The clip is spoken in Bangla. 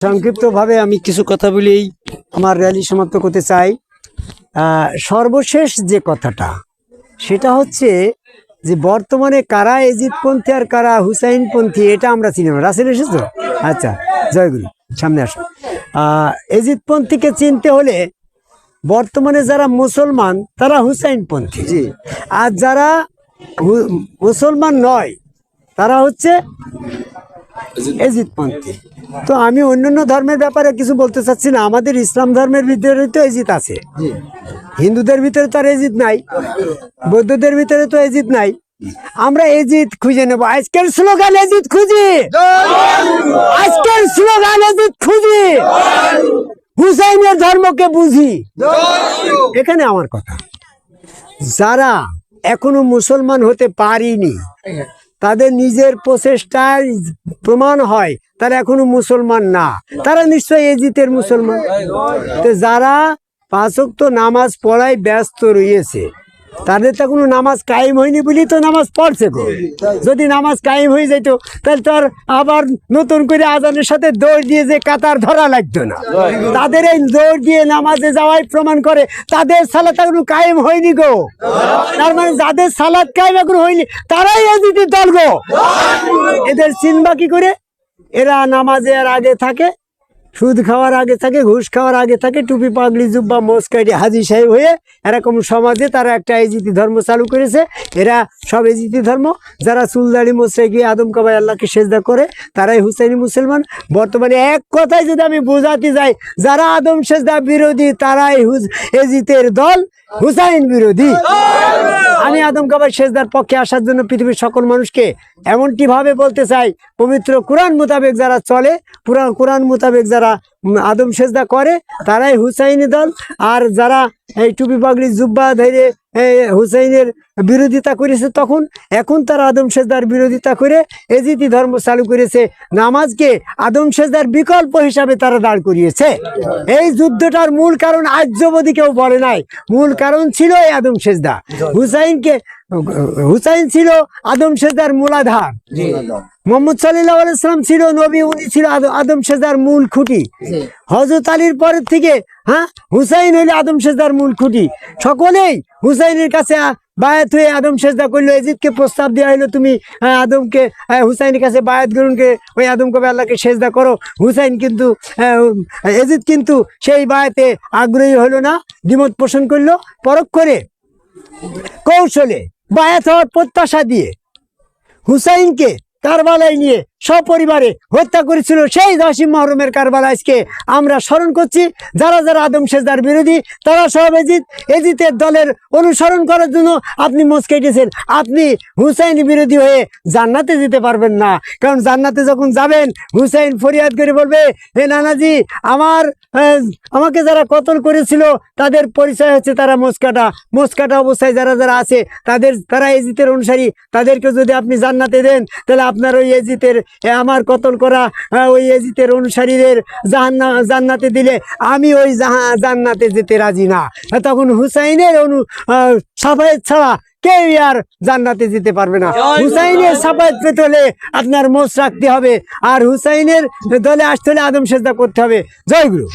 সংক্ষিপ্তভাবে আমি কিছু কথা বলেই আমার র্যালি সমাপ্ত করতে চাই। সর্বশেষ যে কথাটা সেটা হচ্ছে যে বর্তমানে কারা এজিদপন্থী আর কারা হুসাইনপন্থী এটা আমরা চিনি না। রাসেল এসেছ আচ্ছা জয়গুরু সামনে আসো। এজিদপন্থীকে চিনতে হলে বর্তমানে যারা মুসলমান তারা হুসাইনপন্থী। আর যারা মুসলমান নয় তারা হচ্ছে এজিদপন্থী তো আমি অন্যান্য ধর্মের ব্যাপারে কিছু বলতে চাচ্ছি না। আমাদের ইসলাম ধর্মের ভিতরে তো এজিদ আছে। হিন্দুদের ভিতরে তো আর এজিদ নাই। বৌদ্ধদের ভিতরে তো এজিদ নাই। আমরা এজিদ খুঁজে নেব। আজকের স্লোগান এজিদ খুঁজি। আজকের স্লোগান এজিদ খুঁজি। হুসাইনের ধর্মকে বুঝি। এখানে আমার কথা। যারা এখনও মুসলমান হতে পারিনি তাদের নিজের প্রচেষ্টায় প্রমাণ হয়, তারা এখনও মুসলমান না। তারা নিশ্চয়ই এজিতের মুসলমান। তো যারা পাঁচক্ত নামাজ পড়ায় ব্যস্ত রয়েছে তাদের তো কোনো নামাজ কায়েম হয়নি বলেই তো নামাজ পড়ছে গো। যদি নামাজ কায়েম হয়ে যেত তাহলে তো আর আবার নতুন করে আজানের সাথে দৌড় দিয়ে যে কাতার ধরা লাগতো না। তাদের এই দৌড় দিয়ে নামাজে যাওয়াই প্রমাণ করে তাদের সালাত এখনও কায়েম হয়নি গো। তার মানে যাদের সালাদ কায়েম এখনও হয়নি তারাই এজিতের দল গো। এদের চিনবা কি করে? এরা নামাজের আগে থাকে সুদ খাওয়ার আগে থাকে, ঘুষ খাওয়ার আগে থাকে, টুপি পাগলি জুব্বা মোসকাইটি হাজি সাহেব হয়ে এরকম সমাজে তারা একটা এজিতি ধর্ম চালু করেছে। এরা সব এজিতি ধর্ম। যারা চুলদাড়ি মোসে গিয়ে আদম কাবাই আল্লাহকে সেজদা করে, তারাই হুসাইনি মুসলমান। বর্তমানে এক কথায় যদি আমি বোঝাতে যাই, যারা আদম সেজদা বিরোধী, তারাই এজিতের দল হুসাইন বিরোধী। আমি আদম কাবাই সেজদার পক্ষে আসার জন্য পৃথিবীর সকল মানুষকে এমনটি ভাবে বলতে চাই, পবিত্র কোরআন মোতাবেক যারা চলে, পুরা কোরআন মোতাবেক যারা উম, আদম সেজদা করে তারাই হুসাইনি দল। আর যারা এই টুপি পাগড়ি জুব্বা ধরে হুসাইনের বিরোধিতা করেছে তখন এখন তারা আদম সেজদার বিরোধিতা করে এজিতি ধর্ম চালু করেছে। নামাজকে আদম সেজদার বিকল্প হিসাবে তারা দাঁড় করিয়েছে। এই যুদ্ধটার মূল কারণ আর্যবদী কেউ বলে নাই। মূল কারণ ছিল এই আদম সেজদা। হুসাইনকে হুসাইন ছিল আদম সেজদার মূলাধার মোহাম্মদ সাল্লাহ আলাইসালাম ছিল নবী উনি ছিল আদম সেজদার মূল খুঁটি। হজরত আলীর পরের থেকে হ্যাঁ হুসাইন হইলে আদম সেজদার মূল খুঁটি। সকলেই হুসাইনের কাছে বায়াত হয়ে আদম সেজদা করল। এজিদকে প্রস্তাব দেওয়া হলো তুমি আদমকে হুসাইনের কাছে বায়াত গ্রহণকে ওই আদম কবে আল্লাহকে সেজদা করো। হুসাইন কিন্তু এজিদ কিন্তু সেই বায়াতে আগ্রহী হলো না দ্বিমত পোষণ করল পরক্ষণে। কৌশলে বায়াত হওয়ার প্রত্যাশা দিয়ে হুসাইনকে কারবালায় নিয়ে সপরিবারে হত্যা করেছিল সেই দশই মহরমের কারবালা আজকে আমরা স্মরণ করছি। যারা যারা আদম সেজদার বিরোধী, তারা সব এজিত এজিতের দলের অনুসরণ করার জন্য আপনি মোচ কেটেছেন। আপনি হুসাইন বিরোধী হয়ে জান্নাতে যেতে পারবেন না। কারণ জান্নাতে যখন যাবেন, হুসাইন ফরিয়াদ করে বলবে, হে নানাজি, আমার আমাকে যারা কতল করেছিল, তাদের পরিচয় হচ্ছে তারা মোসকাটা। মোসকাটা অবস্থায় যারা যারা আছে, তাদের, তারা এজিতের অনুসারী। তাদেরকে যদি আপনি জান্নাতে দেন, তাহলে আপনার ওই এজিতের আমার কতল করা ওই এজিতের অনুসারীদের জাহান্না জান্নাতে দিলে আমি ওই জান্নাতে যেতে রাজি না। তখন হুসাইনের অনু সাফায়েত ছাড়া কেউ আর জান্নাতে যেতে পারবে না। হুসাইনের সাফায়েত পেতে হলে আপনার মোষ রাখতে হবে আর হুসাইনের দলে আসতে হলে আদম সেজদা করতে হবে। জয় গুরু।